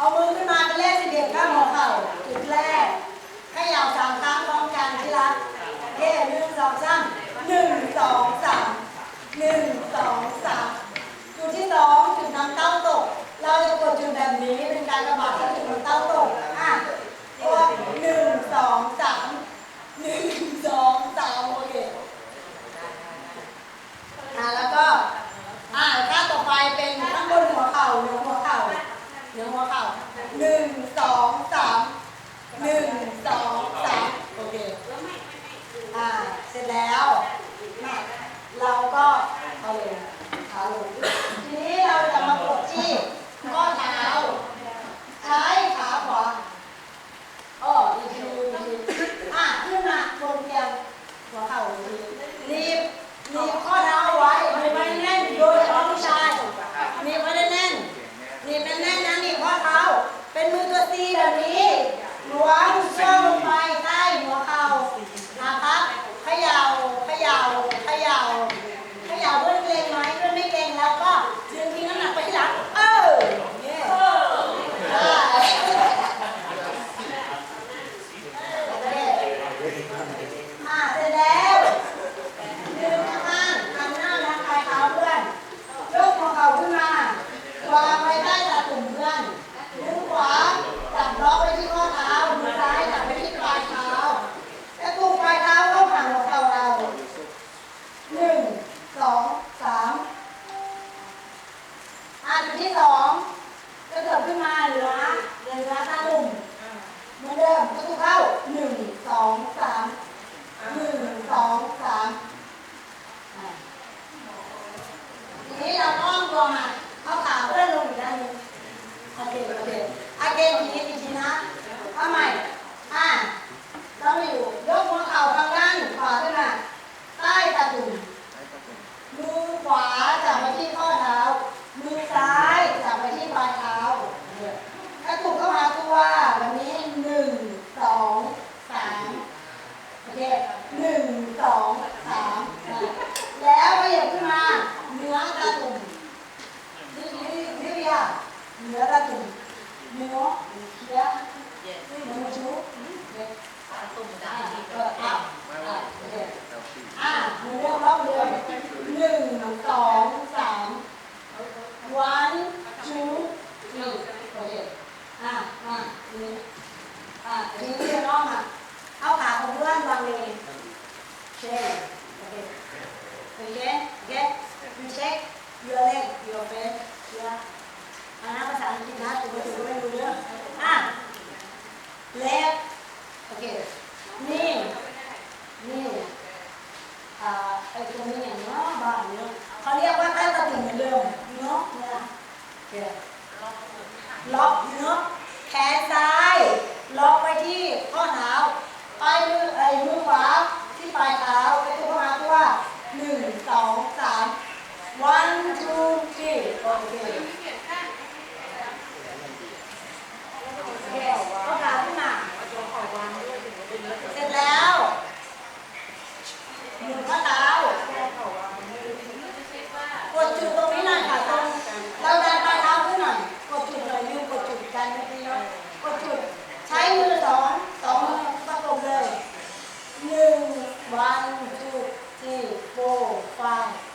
เอามือขึ้นมาเป็นเลขสิบเอ็ดข้างหัวเข่าจุดแรกขยาวสามครั้งพร้อมกันที่รักเย่หนึ่งสองสามหนึ่งสองสามหนึ่งสองสามจุดที่สองจุดน้ำเต้าตก เราจะกดจุดแบบนี้เป็นการกระบาดจุดน้ำเต้าตกอะกดหนึ่งสองสามหนึ่งสองสามโอเคอะแล้วก็ เนื้อหัวเข่าหนึ่งสองสามหนึ่งสองสามโอเคอ่าเสร็จแล้วมาเราก็เอาเลงขาลงทีนี้เราจะมาปวดที่ข้อเท้าใช้ขาขวาอ๋ออีกทีอีกทีอะขึ้นมาลงเตียงหัวเข่าอีรีบรีบข้อเท้า 원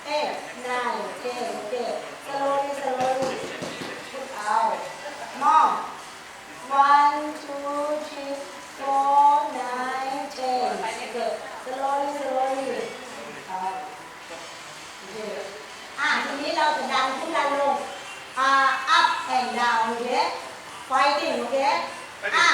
eight, nine, ten, ten. Slowly, slowly. Put out. More. One, two, three, four, nine, ten. Good. Slowly, slowly. Out. Good. อะทีนี้เราจะดันขึ้นดันลงอ่า up and down โอเค fighting โอเคอะ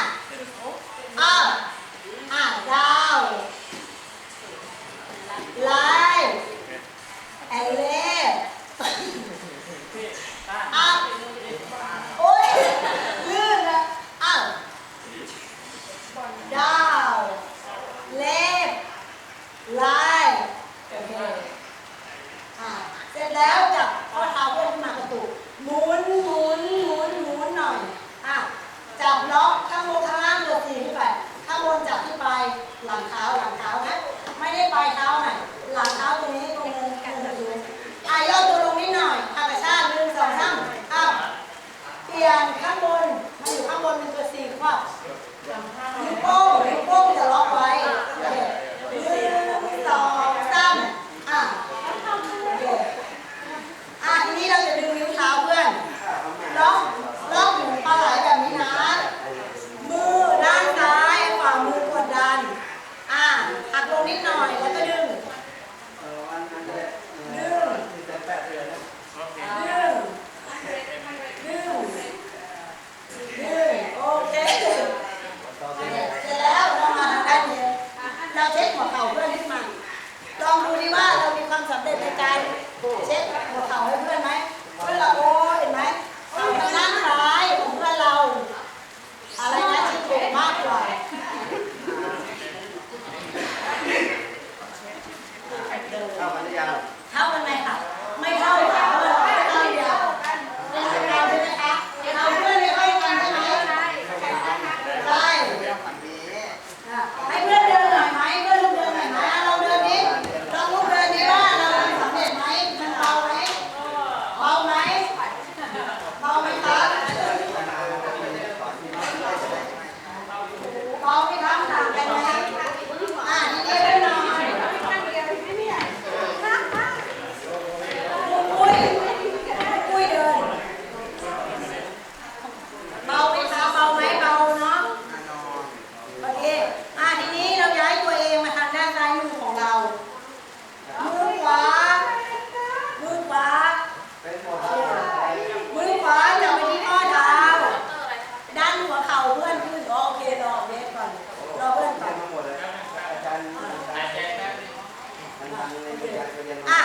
อะ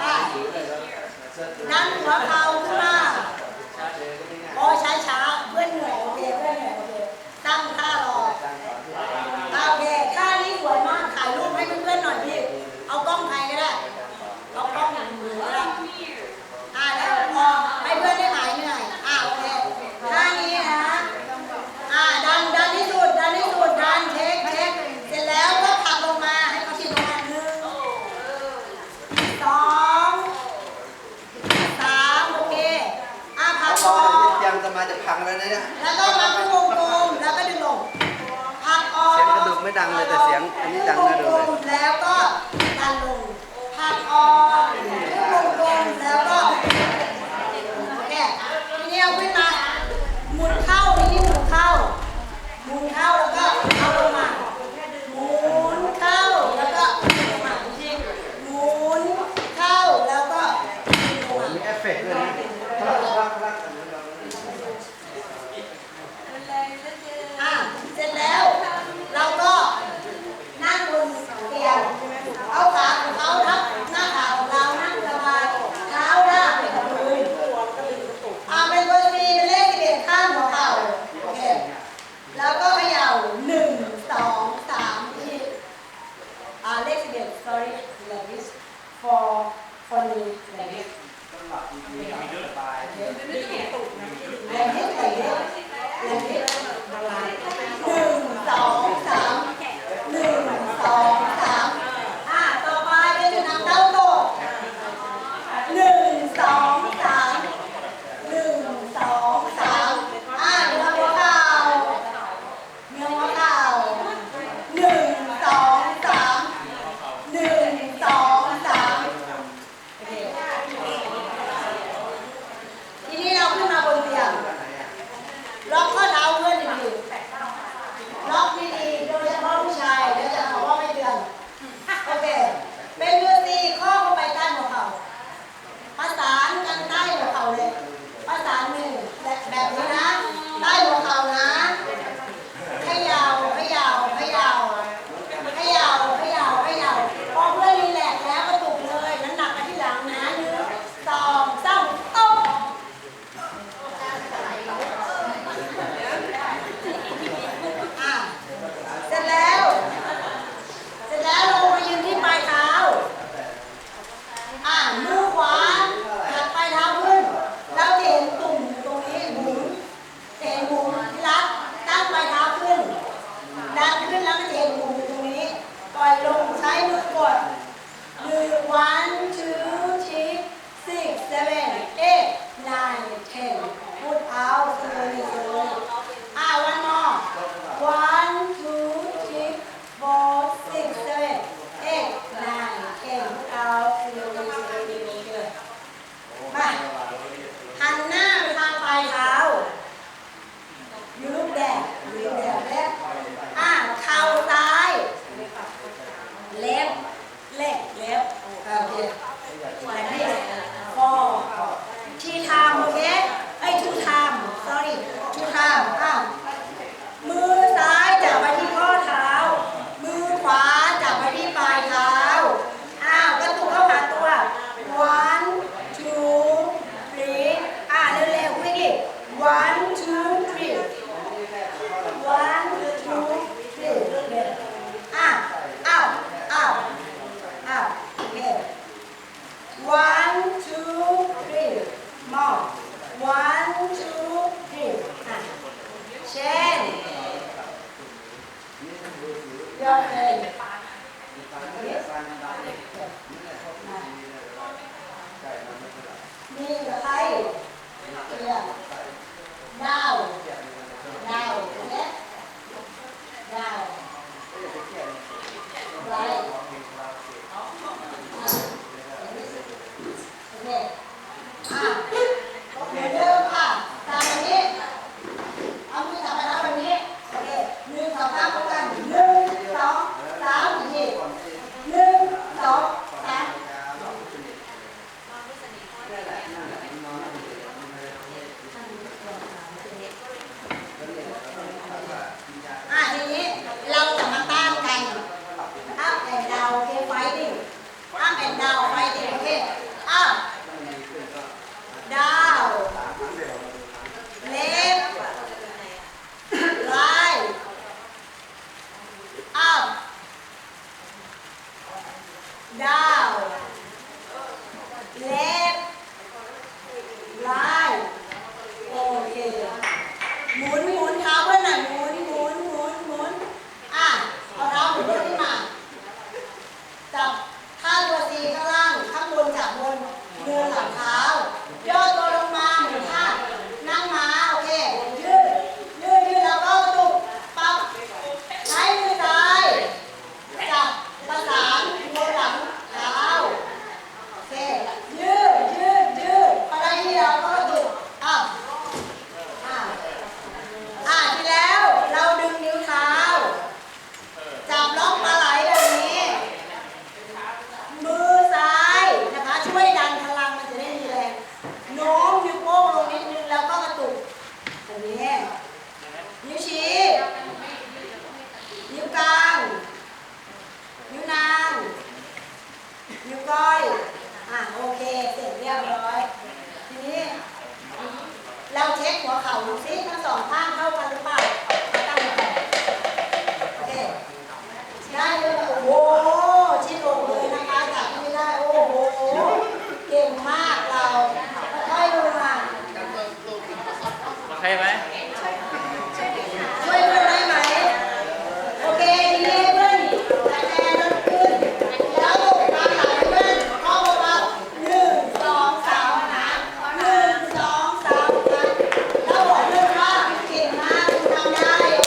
ไปดันหัวเข่าขึ้นมาโอ้ช้าช้าังนะดูแล้วก็ uh, let's get started like this. For for the like this. One, two, three, six, seven, eight, nine, ten. Put out slowly, slowly. Ah, one more. One.